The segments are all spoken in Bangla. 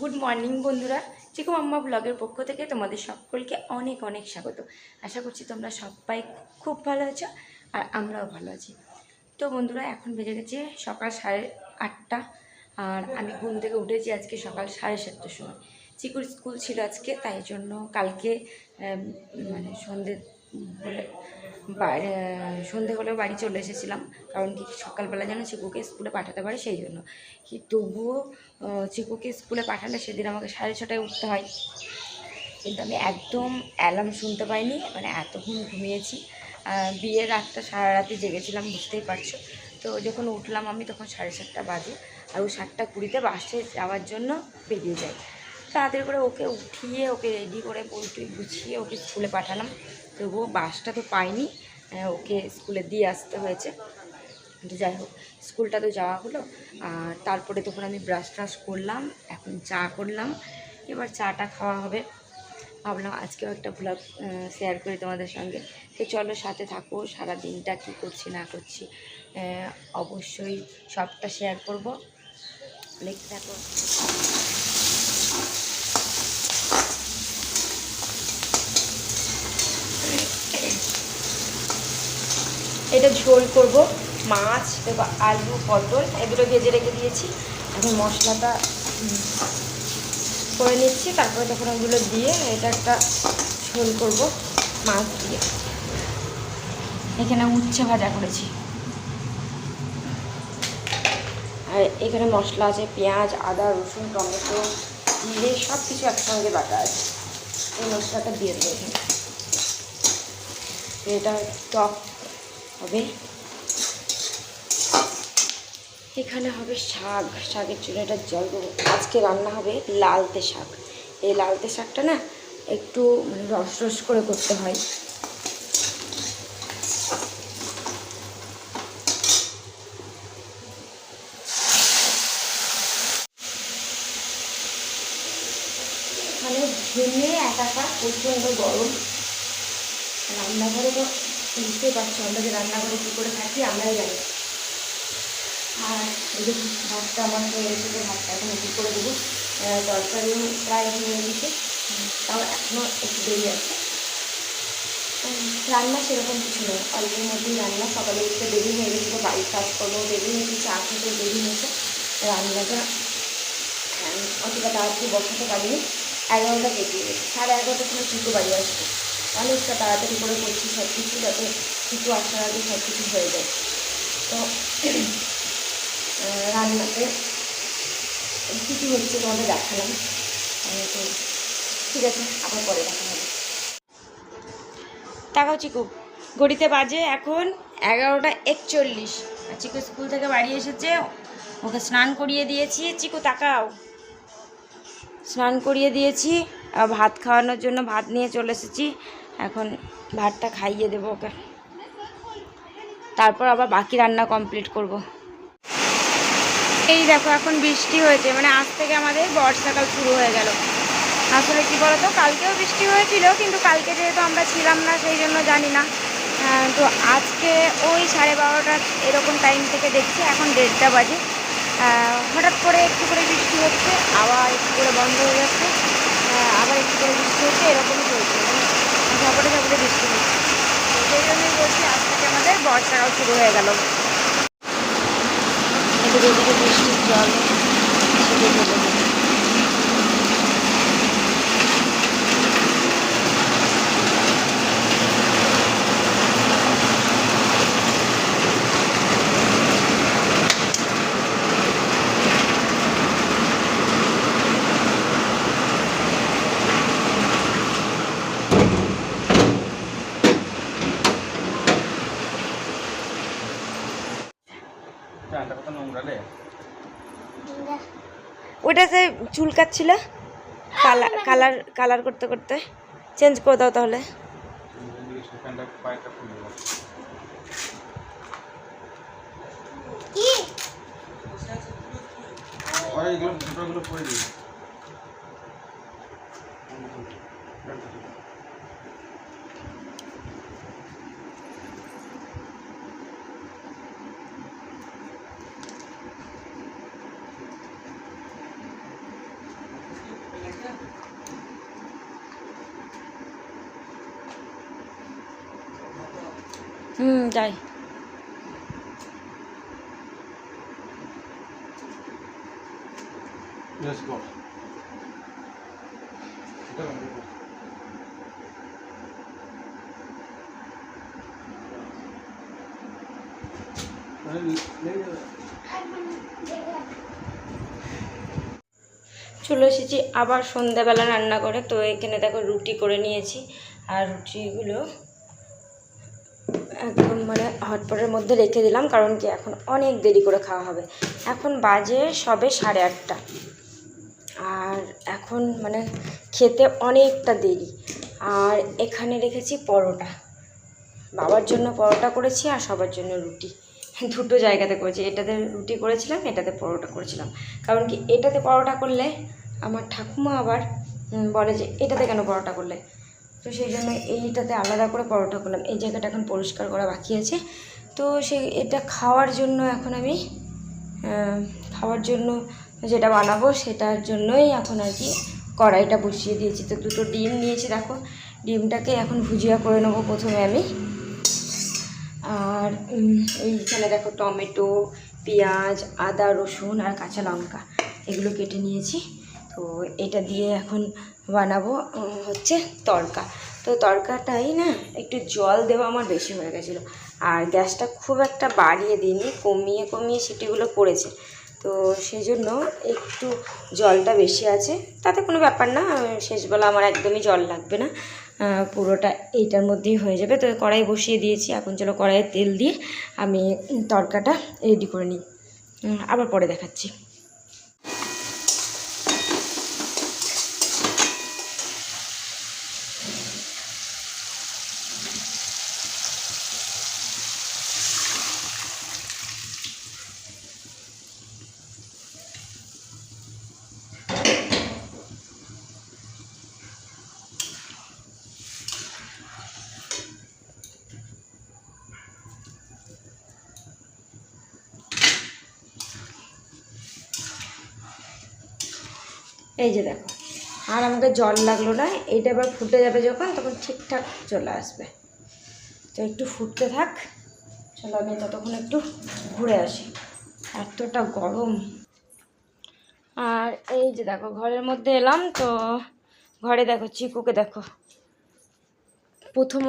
গুড মর্নিং বন্ধুরা। চিকু মাম্মা ব্লগের পক্ষ থেকে তোমাদের সকলকে অনেক অনেক স্বাগত। আশা করছি তোমরা সবাই খুব ভালো আছো আর আমরাও ভালো আছি। তো বন্ধুরা, এখন বেজে গেছে সকাল সাড়ে আটটা আর আমি ঘুম থেকে উঠেছি আজকে সকাল সাড়ে সাতটার সময়। চিকুর স্কুল ছিল আজকে, তাই জন্য কালকে মানে সন্ধে হলে বাইরে সন্ধে হলেও বাড়ি চলে এসেছিলাম। কারণ কি সকালবেলা যেন চিকুকে স্কুলে পাঠাতে পারে সেই জন্য। কি তবুও চিকুকে স্কুলে পাঠালে সেদিন আমাকে সাড়ে ছটায় উঠতে হয়। কিন্তু আমি একদম অ্যালার্ম শুনতে পাইনি মানে এতক্ষণ ঘুমিয়েছি। বিয়ের রাতটা সারা রাতে জেগেছিলাম, বুঝতেই পারছ। তো যখন উঠলাম আমি তখন সাড়ে সাতটা বাজে। আর ও সাতটা কুড়িতে বাসে যাওয়ার জন্য বেরিয়ে যায়। তাড়াতাড়ি করে ওকে উঠিয়ে, ওকে রেডি করে টই গুছিয়ে ওকে স্কুলে পাঠালাম। তবুও বাসটা তো পাইনি ওকে স্কুলে দিয়ে আসতে হয়েছে। কিন্তু যাই হোক, স্কুলটা তো যাওয়া হলো, আর তারপরে তখন আমি ব্রাশ ট্রাশ করলাম, এখন চা করলাম, এবার চাটা খাওয়া হবে। ভাবলাম আজকেও একটা ব্লগ শেয়ার করি তোমাদের সঙ্গে। তো চলো সাথে থাকো সারা দিনটা কী করছি, না করছি অবশ্যই সবটা শেয়ার করব। দেখতে থাকো। এটা ঝোল করব, মাছ, এবার আলু, পটল এগুলো ভেজে রেখে দিয়েছি। এখন মশলাটা করে নিচ্ছি, তারপরে তখন ওগুলো দিয়ে এটা একটা ঝোল করব, মাছ দিয়ে। এখানে উচ্ছে ভাজা করেছি। আর এখানে মশলা আছে, পেঁয়াজ, আদা, রসুন, টমেটো, জিরে সব কিছু একসঙ্গে বাটা আছে। এই মশলাটা দিয়ে দেবো এটা টক হবে? এখানে হবে শাক। শাকের চুলাটা জল আজকে রান্না হবে লালতে শাক। এই লালতে শাকটা না একটু মানে রস রস করে করতে হয়। মানে ঘেমে একাকার প্রচণ্ড গরম। রান্নাঘরে তো বুঝতেই পারছ আমরা যে রান্নাঘরে কী করে থাকি, আমরাই জানি। আর এই যে ভাতটা আমার হয়ে তো ভাতটা এখন কী করে দেবো। তরকারিও প্রায় হয়ে গেছে। তাও এখনও একটু দেরি আছে। রান্না সেরকম কিছু নয়। অল্পের মধ্যেই রান্না। সকালে উঠতে দেরি হয়ে গেছিল বাড়ির কাজ করব দেরি হয়েছে চা খেতে দেরি হয়েছে। রান্নাটা অতটা তাড়াতাড়ি বসাতে পারিনি। এগারোটা বেজে গেছে। সাড়ে এগারোটার সময় চিকু বাড়ি আসবে। অনেকটা তাড়াতাড়ি করে করছি সব কিছু যাতে চিকু আসার আগে সব কিছু হয়ে যায়। তো রান্নাতে কী কী হচ্ছে তোমাদের দেখালাম। তো, ঠিক আছে, আবার পরে দেখা হবে। তাকাও চিকু, ঘড়িতে বাজে এখন এগারোটা একচল্লিশ। আর চিকু স্কুল থেকে বাড়ি এসেছে, ওকে স্নান করিয়ে দিয়েছি। চিকু, তাকাও। স্নান করিয়ে দিয়েছি। ভাত খাওয়ানোর জন্য ভাত নিয়ে চলে এসেছি। এখন ভাতটা খাইয়ে দেবো ওকে। তারপর আবার বাকি রান্না কমপ্লিট করব। এই দেখো, এখন বৃষ্টি হয়েছে। মানে আজ থেকে আমাদের বর্ষাকাল শুরু হয়ে গেল। আসলে কি বলতো, কালকেও বৃষ্টি হয়েছিল, কিন্তু কালকে যেহেতু আমরা ছিলাম না, সেই জন্য জানি না। তো আজকে ওই সাড়ে বারোটা এরকম টাইম থেকে দেখছি, এখন দেড়টা বাজে। হঠাৎ করে একটু করে বৃষ্টি হচ্ছে, আবার একটু করে বন্ধ হয়ে যাচ্ছে। আবার একটু করে বৃষ্টি হচ্ছে, এরকমই চলছে মানে ঝাপটে ঝাপটে বৃষ্টি হচ্ছে। সেই জন্যই বলছি, আজ থেকে আমাদের বর্ষাকাল শুরু হয়ে গেল। বৃষ্টির জল ছিটে চলে গেছে রে। ওটা সে চুলকাচ্ছিল কালার কালার কালার করতে করতে। চেঞ্জ করে দাও তাহলে। এগুলো পরে দিই হুম যাই Let's go. এটা কমপ্লিট কর। আরে, লেগে যাবে। চলে এসেছি আবার সন্ধ্যাবেলা রান্না করে তো এখানে দেখো রুটি করে নিয়েছি। আর রুটিগুলো একদম মানে হটপটের মধ্যে রেখে দিলাম, কারণ কি এখন অনেক দেরি করে খাওয়া হবে। এখন বাজে সবে সাড়ে আটটা। আর এখন মানে খেতে অনেকটা দেরি। আর এখানে রেখেছি পরোটা। বাবার জন্য পরোটা করেছি আর সবার জন্য রুটি। দুটো জায়গাতে করেছি। এটাতে রুটি করেছিলাম, এটাতে পরোটা করেছিলাম। কারণ কি, এটাতে পরোটা করলে আমার ঠাকুমা আবার বলে যে, এটাতে কেন পরোটা করলে? তো সেই জন্য এইটাতে আলাদা করে পরোটা করলাম। এই জায়গাটা এখন পরিষ্কার করা বাকি আছে। তো সেই, এটা খাওয়ার জন্য এখন আমি খাওয়ার জন্য যেটা বানাবো সেটার জন্যই এখন আর কি কড়াইটা বসিয়ে দিয়েছি। তো দুটো ডিম নিয়েছি, দেখো। ডিমটাকে এখন ভুজিয়া করে নেব প্রথমে আমি। আর এইখানে দেখো টমেটো, পেঁয়াজ, আদা, রসুন আর কাঁচা লঙ্কা এগুলো কেটে নিয়েছি। তো এটা দিয়ে এখন বানাবো হচ্ছে তড়কা তো তড়কাটাই না একটু জল দেওয়া আমার বেশি হয়ে গেছিল। আর গ্যাসটা খুব একটা বাড়িয়ে দিইনি, কমিয়ে কমিয়ে সিটিগুলো পড়েছে। তো সেই জন্য একটু জলটা বেশি আছে, তাতে কোনো ব্যাপার না, শেষবেলা আমার একদমই জল লাগবে না। পুরোটা এইটার মধ্যেই হয়ে যাবে। তো কড়াই বসিয়ে দিয়েছি। এখন চলো কড়াইয়ে তেল দিয়ে আমি তরকাটা রেডি করে নিই। আবার পরে দেখাচ্ছি। এই যে দেখো। আর আমাকে জল লাগল না এইটা এবার ফুটে যাবে যখন, তখন ঠিকঠাক চলে আসবে। তো একটু ফুটতে থাক, চলো আমি ততক্ষণ একটু ঘুরে আসি। এতটা গরম। আর এই যে দেখো, ঘরের মধ্যে এলাম, তো ঘরে দেখো, চিকুকে দেখো। প্রথম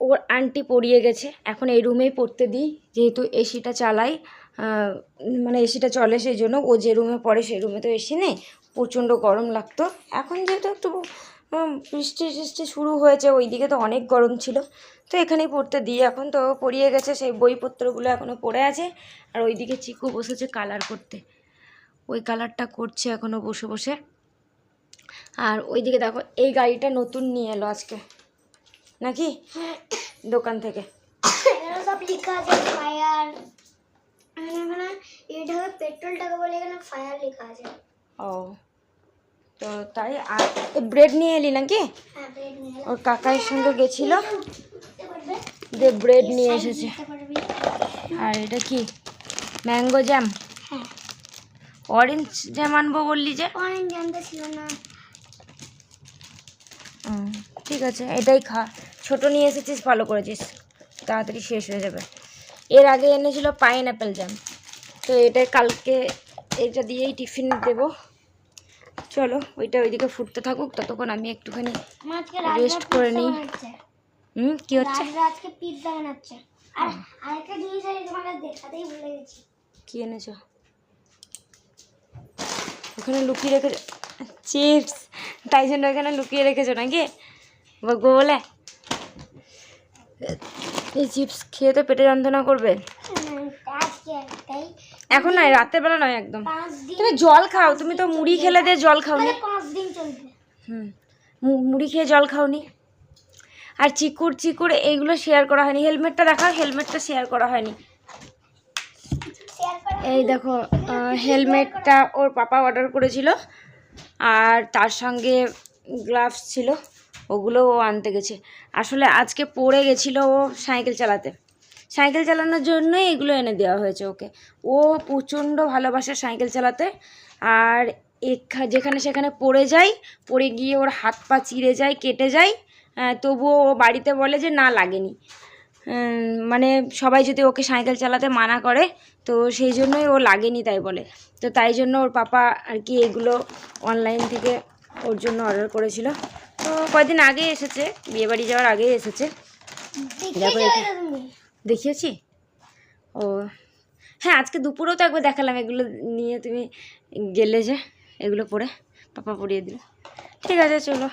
ওর আন্টি পড়িয়ে গেছে, এখন এই রুমেই পড়তে দিই, যেহেতু এসিটা চালাই। মানে এসিটা চলে সেই জন্য ও যে রুমে পড়ে সেই রুমে তো এসি নেই প্রচণ্ড গরম লাগতো। এখন যেহেতু একটু বৃষ্টি টিষ্টি শুরু হয়েছে ওইদিকে তো অনেক গরম ছিল। তো এখানেই পড়তে দিই। এখন তো পড়িয়ে গেছে সেই বইপত্রগুলো এখনও পড়ে আছে। আর ওইদিকে চিকু বসেছে কালার করতে। ওই কালারটা করছে এখনও বসে বসে। আর ওইদিকে দেখো এই গাড়িটা নতুন নিয়ে এলো আজকে। নাকি? দোকান থেকে। ফায়ার এখানে এটা হবে পেট্রোল টাকা বলে এখানে ফায়ার লেখা আছে। ও। তো তাই আর ব্রেড নিয়ে এলি নাকি? হ্যাঁ। ওর কাকার সঙ্গে গেছিল? বুঝতে পারবে। দে ব্রেড নিয়ে এসেছে। আর এটা কি? Mango jam? হ্যাঁ। অরেঞ্জ জ্যাম আনব বললি যে? অনেক জানতে ছিল না। ঠিক আছে এটাই খা। ছোট নিয়ে এসেছিস ভালো করেছিস। তাড়াতাড়ি শেষ হয়ে যাবে। এর আগে এনেছিল পাইন অ্যাপেল জ্যাম তো এটা কালকে এটা দিয়েই টিফিন দেবো। চলো ওইটা ওইদিকে ফুটতে থাকুক ততক্ষণ আমি একটুখানি রাজরা করে নিই। হুম কি হচ্ছে? আজকে পিৎজা বানাচ্ছে। আর আরেকটা জিনিস আছে তোমাকে দেখাতেই ভুলে গেছি। কি এনেছো? ওখানে লুকিয়ে রেখেছো চিপস। তাই জন্য ওখানে লুকিয়ে রেখেছো নাকি? বকবো বলে? এই চিপস খেয়ে তো পেটে যন্ত্রণা করবে। এখন নয়, রাতের বেলা নয় একদম। তুমি জল খাও, তুমি তো মুড়ি খেলে দিয়ে জল খাওনি। হুম মুড়ি খেয়ে জল খাওনি। আর চিকুর চিকুর এইগুলো শেয়ার করা হয়নি। হেলমেটটা দেখাও, হেলমেটটা শেয়ার করা হয়নি। এই দেখো হেলমেটটা ওর পাপা অর্ডার করেছিল। আর তার সঙ্গে গ্লাভস ছিল। ওগুলো ও আনতে গেছে। আসলে আজকে পড়ে গেছিল ও সাইকেল চালাতে। সাইকেল চালানোর জন্যই এগুলো এনে দেওয়া হয়েছে ওকে। ও প্রচণ্ড ভালোবাসে সাইকেল চালাতে। আর যেখানে সেখানে পড়ে যায়, পড়ে গিয়ে ওর হাত পা চিড়ে যায়, কেটে যায়। তবুও ও বাড়িতে বলে যে না লাগেনি। মানে সবাই যদি ওকে সাইকেল চালাতে মানা করে, তো সেই জন্যই ও লাগেনি তাই বলে। তো তাই জন্য ওর পাপা আর কি এগুলো অনলাইন থেকে ওর জন্য অর্ডার করেছিল। তো কয়েকদিন আগে এসেছে বিয়ে বাড়ি যাওয়ার আগে এসেছে। দেখো দেখিয়েছি? ও হ্যাঁ আজকে দুপুরেও তো একবার দেখালাম এগুলো নিয়ে তুমি গেলে যে এগুলো পরে পাপা পরিয়ে দিল। ঠিক আছে চলো।